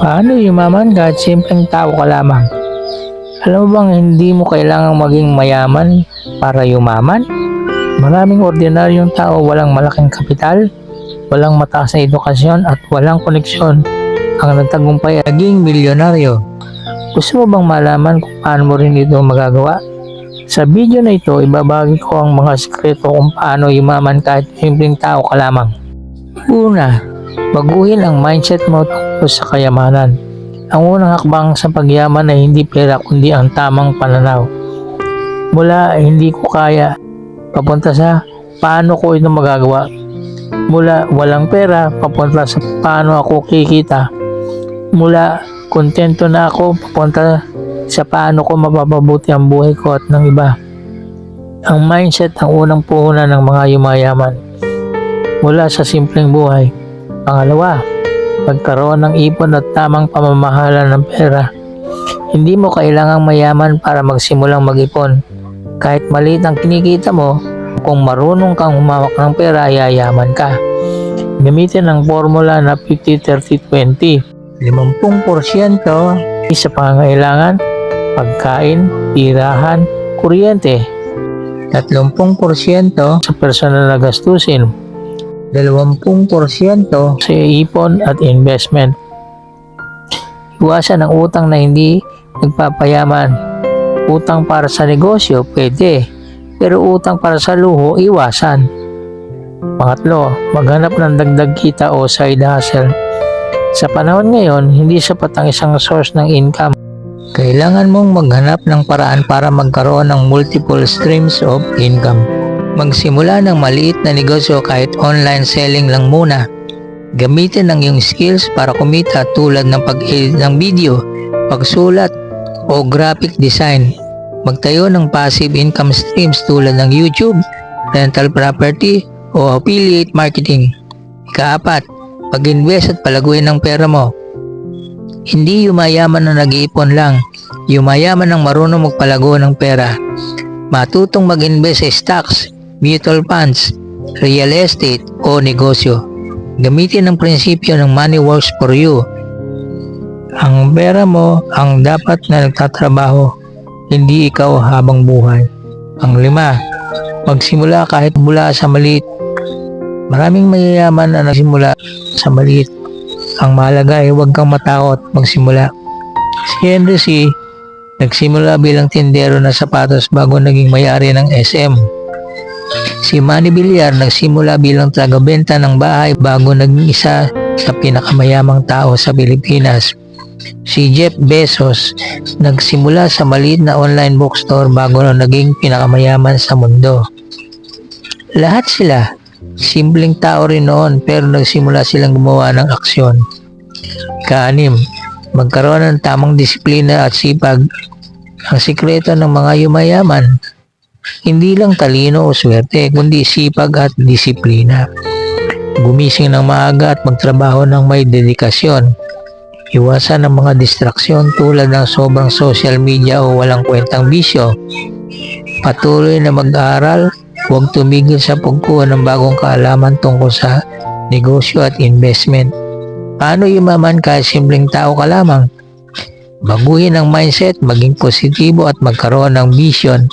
Paano yumaman kahit simpleng tao ka lamang? Alam mo bang hindi mo kailangang maging mayaman para yumaman? Maraming ordinaryong tao walang malaking kapital, walang mataas na edukasyon at walang koneksyon ang nagtagumpay at naging milyonaryo. Gusto mo bang malaman kung paano mo rin ito magagawa? Sa video na ito, ibabagi ko ang mga sekreto kung paano yumaman kahit simpleng tao ka lamang. Una, baguhin ang mindset mo tungkol sa kayamanan. Ang unang hakbang sa pagyaman ay hindi pera kundi ang tamang pananaw. Mula hindi ko kaya, papunta sa paano ko ito magagawa. Mula walang pera, papunta sa paano ako kikita. Mula kontento na ako, papunta sa paano ko mapapabuti ang buhay ko at ng iba. Ang mindset ang unang puhunan ng mga yumayaman. Mula sa simpleng buhay. Pangalawa, pagkaroon ng ipon at tamang pamamahala ng pera. Hindi mo kailangang mayaman para magsimulang mag-ipon. Kahit maliit ang kinikita mo, kung marunong kang humawak ng pera, yayaman ka. Gamitin ang formula na 50-30-20. 50% sa pangangailangan, pagkain, tirahan, kuryente. 30% sa personal na gastusin. 20% sa ipon at investment. Iwasan ang utang na hindi nagpapayaman. Utang para sa negosyo, pwede. Pero utang para sa luho, iwasan. Pangatlo, maghanap ng dagdag kita o side hustle. Sa panahon ngayon, hindi sapat ang isang source ng income. Kailangan mong maghanap ng paraan para magkaroon ng multiple streams of income. Magsimula ng maliit na negosyo kahit online selling lang muna. Gamitin ang iyong skills para kumita tulad ng pag-edit ng video, pagsulat, o graphic design. Magtayo ng passive income streams tulad ng YouTube, rental property, o affiliate marketing. Ikaapat, pag-invest at palaguin ng pera mo. Hindi yumayaman na nag-iipon lang, yumayaman ang marunong magpalago ng pera. Matutong mag-invest sa stocks, mutual funds, real estate o negosyo. Gamitin ang prinsipyo ng money works for you. Ang pera mo ang dapat na nagtatrabaho, hindi ikaw habang buhay. Ang lima, magsimula kahit mula sa maliit. Maraming mayayaman na nagsimula sa maliit. Ang mahalaga ay huwag kang matakot magsimula. Si Henry C. nagsimula bilang tindero ng sapatos bago naging may-ari ng SM. Si Manny Villar nagsimula bilang tagabenta ng bahay bago naging isa sa pinakamayamang tao sa Pilipinas. Si Jeff Bezos nagsimula sa maliit na online bookstore bago na naging pinakamayaman sa mundo. Lahat sila, simpleng tao rin noon pero nagsimula silang gumawa ng aksyon. Kaanim, magkaroon ng tamang disiplina at sipag. Ang sikreto ng mga yumayaman, hindi lang talino o swerte, kundi sipag at disiplina. Gumising ng maaga at magtrabaho ng may dedikasyon. Iwasan ang mga distraksyon tulad ng sobrang social media o walang kwentang bisyo. Patuloy na mag-aaral, huwag tumigil sa pagkuha ng bagong kaalaman tungkol sa negosyo at investment. Paano yumaman kahit simpleng tao ka lamang? Baguhin ang mindset, maging positibo at magkaroon ng vision.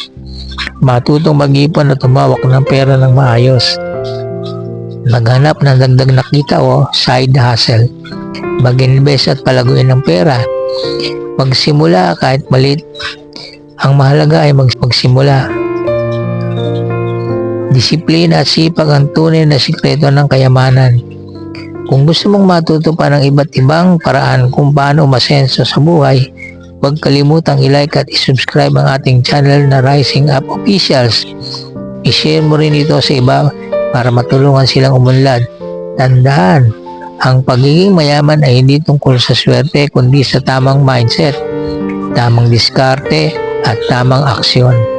Matutong mag-ipon at tumawak ng pera ng maayos. Maghanap ng dagdag na kita o side hustle. Mag-invest at palaguin ng pera. Magsimula kahit malit. Ang mahalaga ay mag- magsimula. Disiplina at sipag ang tunay na sikreto ng kayamanan. Kung gusto mong matuto pa ng iba't ibang paraan kung paano masenso sa buhay, huwag kalimutang i-like at i-subscribe ang ating channel na Rising Up Officials. I-share mo rin ito sa iba para matulungan silang umunlad. Tandaan, ang pagiging mayaman ay hindi tungkol sa swerte kundi sa tamang mindset, tamang diskarte at tamang aksyon.